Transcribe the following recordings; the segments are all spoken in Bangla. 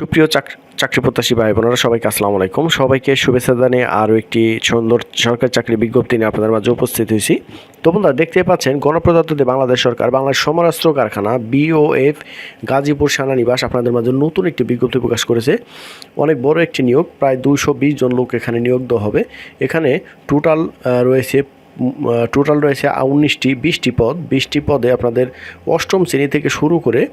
সুপ্রিয় চাক- চাকরি প্রত্যাশী ভাই বোনেরা সবাইকে আসসালামু আলাইকুম। সবাইকে শুভেচ্ছা জানিয়ে আরও একটি সুন্দর সরকারি চাকরি বিজ্ঞপ্তি নিয়ে আপনাদের মাঝে উপস্থিত হয়েছি। তো বন্ধুরা দেখতে পাচ্ছেন গণপ্রজাতন্ত্রী বাংলাদেশ সরকার, বাংলাদেশ সমরাস্ত্র কারখানা, বিওএফ, গাজীপুর সেনানিবাস আপনাদের মাঝে নতুন একটি বিজ্ঞপ্তি প্রকাশ করেছে। অনেক বড় একটি নিয়োগ, প্রায় দুশো জন লোক এখানে নিয়োগ দেওয়া হবে। এখানে টোটাল রয়েছে টোটাল রয়েছে উনিশটি, বিশটি পদ। বিশটি পদে আপনাদের অষ্টম শ্রেণি থেকে শুরু করে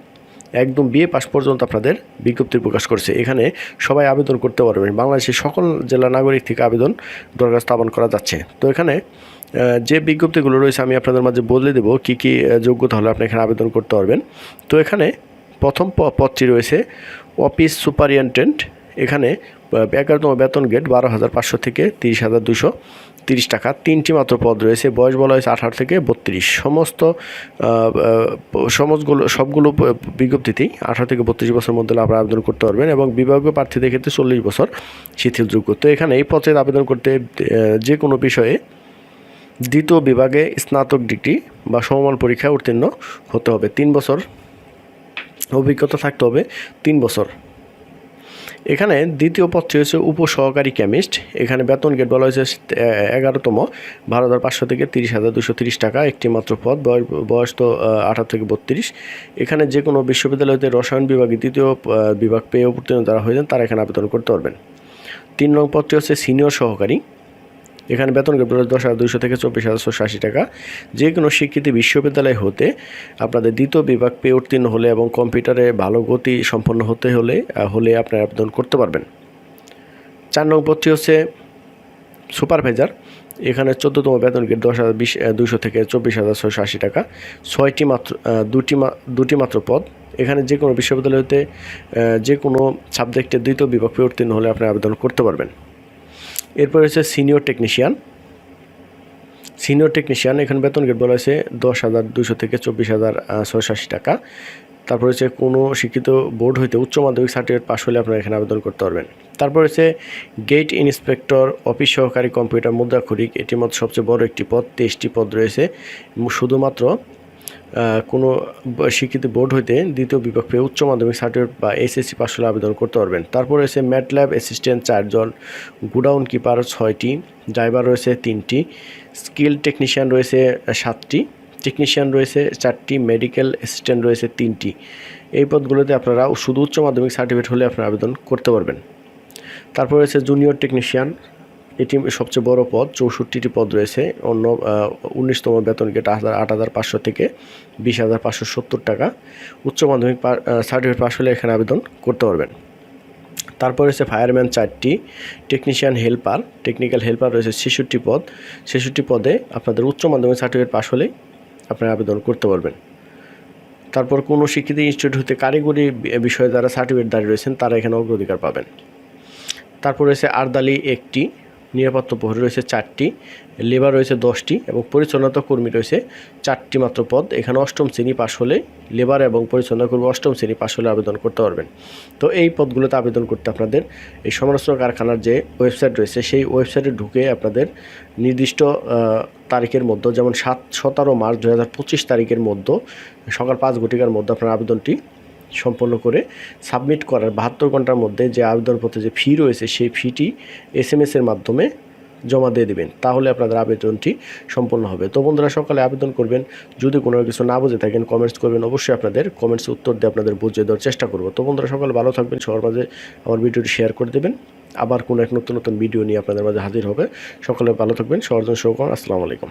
একদম বিএ পাশ পর্যন্ত আপনাদের বিজ্ঞপ্তি প্রকাশ করছে। এখানে সবাই আবেদন করতে পারবেন। বাংলাদেশের সকল জেলা নাগরিক থেকে আবেদন দরখাস্ত স্থাপন করা যাচ্ছে। তো এখানে যে বিজ্ঞপ্তিগুলো রয়েছে আমি আপনাদের মাঝে বদলে দেবো, কী কী যোগ্যতা হলে আপনি এখানে আবেদন করতে পারবেন। তো এখানে প্রথম পদটি রয়েছে, অফিস সুপারিনটেন্ডেন্ট এখানে এগারোতম বেতন গেট বারো হাজার পাঁচশো থেকে তিরিশ হাজার দুশো। তিরিশ টাকা, তিনটি মাত্র পদ রয়েছে, বয়স বলা হয়েছে আঠারো থেকে বত্রিশ। সমস্ত সমস্তগুলো, সবগুলো বিজ্ঞপ্তিতেই আঠারো থেকে বত্রিশ বছর মধ্যে আপনারা আবেদন করতে পারবেন এবং বিভাগীয় প্রার্থীদের ক্ষেত্রে চল্লিশ বছর শিথিলযোগ্য। তো এখানে এই পথে আবেদন করতে যে কোনো বিষয়ে দ্বিতীয় বিভাগে স্নাতক ডিগ্রি বা সমমান পরীক্ষায় উত্তীর্ণ হতে হবে। তিন বছর অভিজ্ঞতা থাকতে হবে, তিন বছর। এখানে দ্বিতীয় পদটি হচ্ছে উপসহকারী কেমিস্ট। এখানে বেতন গেট বলা হয়েছে এগারোতম। বারো হাজার পাঁচশো থেকে তিরিশ হাজার দুশো তিরিশ টাকা, একটি মাত্র পদ। বয়স তো আঠারো থেকে বত্রিশ। এখানে যে কোনো বিশ্ববিদ্যালয়তে রসায়ন বিভাগে দ্বিতীয় বিভাগ পেয়ে উত্তীর্ণ যারা হয়েছেন তারা এখানে আবেদন করতে পারবেন। তিন নং পদটি হচ্ছে সিনিয়র সহকারী। এখানে বেতন গেট দশ হাজার দুইশো থেকে চব্বিশ হাজার ছশো আশি টাকা। যে কোনো স্বীকৃতি বিশ্ববিদ্যালয় হতে আপনাদের দ্বিতীয় বিভাগ পেয়ে উত্তীর্ণ হলে এবং কম্পিউটারে ভালো গতি সম্পন্ন হতে হলে হলে আপনারা আবেদন করতে পারবেন। চার নং পদটি হচ্ছে সুপারভাইজার। এখানে চোদ্দোতম বেতন গেট দশ হাজার বিশ দুশো থেকে চব্বিশ হাজার ছশো আশি টাকা। ছয়টি মাত্র দুটি দুটি মাত্র পদ। এখানে যে কোনো বিশ্ববিদ্যালয়তে যে কোনো সাবজেক্টের দ্বিতীয় বিভাগ উত্তীর্ণ হলে আপনি আবেদন করতে পারবেন। এরপর হচ্ছে সিনিয়র টেকনিশিয়ান। সিনিয়র টেকনিশিয়ান, এখানে বেতন গেট বলা হয়েছে দশ হাজার দুশো থেকে চব্বিশ হাজার ছয়শো আশি টাকা। তারপর হচ্ছে কোনো শিক্ষিত বোর্ড হইতে উচ্চ মাধ্যমিক সার্টিফিকেট পাস হলে আপনারা এখানে আবেদন করতে পারবেন। তারপর হচ্ছে গেট ইন্সপেক্টর, অফিস সহকারী কম্পিউটার মুদ্রাক্ষরিক, এটির মধ্যে সবচেয়ে বড় একটি পদ, তেইশটি পদ রয়েছে। শুধুমাত্র কোনো স্বীকৃত বোর্ড হইতে দ্বিতীয় বিভাগ পেয়ে উচ্চ মাধ্যমিক সার্টিফিকেট বা এসএসসি পাস হলে আবেদন করতে পারবেন। তারপর রয়েছে ম্যাটল্যাব অ্যাসিস্ট্যান্ট চারজন, গুডাউন কিপার ছয়টি, ড্রাইভার রয়েছে তিনটি, স্কিল টেকনিশিয়ান রয়েছে সাতটি, টেকনিশিয়ান রয়েছে চারটি, মেডিকেল অ্যাসিস্ট্যান্ট রয়েছে তিনটি। এই পদগুলোতে আপনারা শুধু উচ্চ মাধ্যমিক সার্টিফিকেট হলে আপনারা আবেদন করতে পারবেন। তারপর রয়েছে জুনিয়র টেকনিশিয়ান এটি সবচেয়ে বড় পদ, চৌষট্টিটি পদ রয়েছে। অন্য উনিশতম বেতন গেট হাজার, আট হাজার পাঁচশো থেকে বিশ হাজার পাঁচশো সত্তর টাকা। উচ্চ মাধ্যমিক সার্টিফিকেট পাস হলে এখানে আবেদন করতে পারবেন। তারপর রয়েছে ফায়ারম্যান চারটি টেকনিশিয়ান হেল্পার টেকনিক্যাল হেল্পার রয়েছে ছেষট্টি পদ। ছেষট্টি পদে আপনাদের উচ্চ মাধ্যমিক সার্টিফিকেট পাস হলেই আপনারা আবেদন করতে পারবেন। তারপর কোনো শিক্ষিত ইনস্টিটিউট হতে কারিগরি বিষয়ে যারা সার্টিফিকেট দাঁড়িয়ে রয়েছেন, তারা এখানে অগ্রাধিকার পাবেন। তারপর রয়েছে আর্দালি একটি নিরাপত্তা প্রহরী রয়েছে চারটি, লেবার রয়েছে দশটি এবং পরিচ্ছন্নতা কর্মী রয়েছে চারটি মাত্র পদ। এখানে অষ্টম শ্রেণি পাশ হলে লেবার এবং পরিচ্ছন্নতা কর্মী অষ্টম শ্রেণি পাশ হলে আবেদন করতে পারবেন। তো এই পদগুলোতে আবেদন করতে আপনাদের এই সমরাস্ত্র কারখানার যে ওয়েবসাইট রয়েছে, সেই ওয়েবসাইটে ঢুকে আপনাদের নির্দিষ্ট তারিখের মধ্যে, যেমন সাত, সতেরো মার্চ দু হাজার পঁচিশ তারিখের মধ্যে, সকাল পাঁচ ঘটিকার মধ্যে আপনার আবেদনটি সম্পন্ন করে সাবমিট করার বাহাত্তর ঘণ্টার মধ্যে যে আবেদনপত্রে যে ফি রয়েছে, সেই ফিটি এস এম এসের মাধ্যমে জমা দিয়ে দেবেন। তাহলে আপনাদের আবেদনটি সম্পন্ন হবে। তো বন্ধুরা, সকালে আবেদন করবেন। যদি কোনো কিছু না বুঝে থাকেন কমেন্টস করবেন, অবশ্যই আপনাদের কমেন্টসে উত্তর দিয়ে আপনাদের বুঝিয়ে দেওয়ার চেষ্টা করব। তো বন্ধুরা, সকালে ভালো থাকবেন। সবার মাঝে আমার ভিডিওটি শেয়ার করে দেবেন। আবার কোনো এক নতুন নতুন ভিডিও নিয়ে আপনাদের মাঝে হাজির হবে। সকালে ভালো থাকবেন। সবার জন্য আসসালামু আলাইকুম।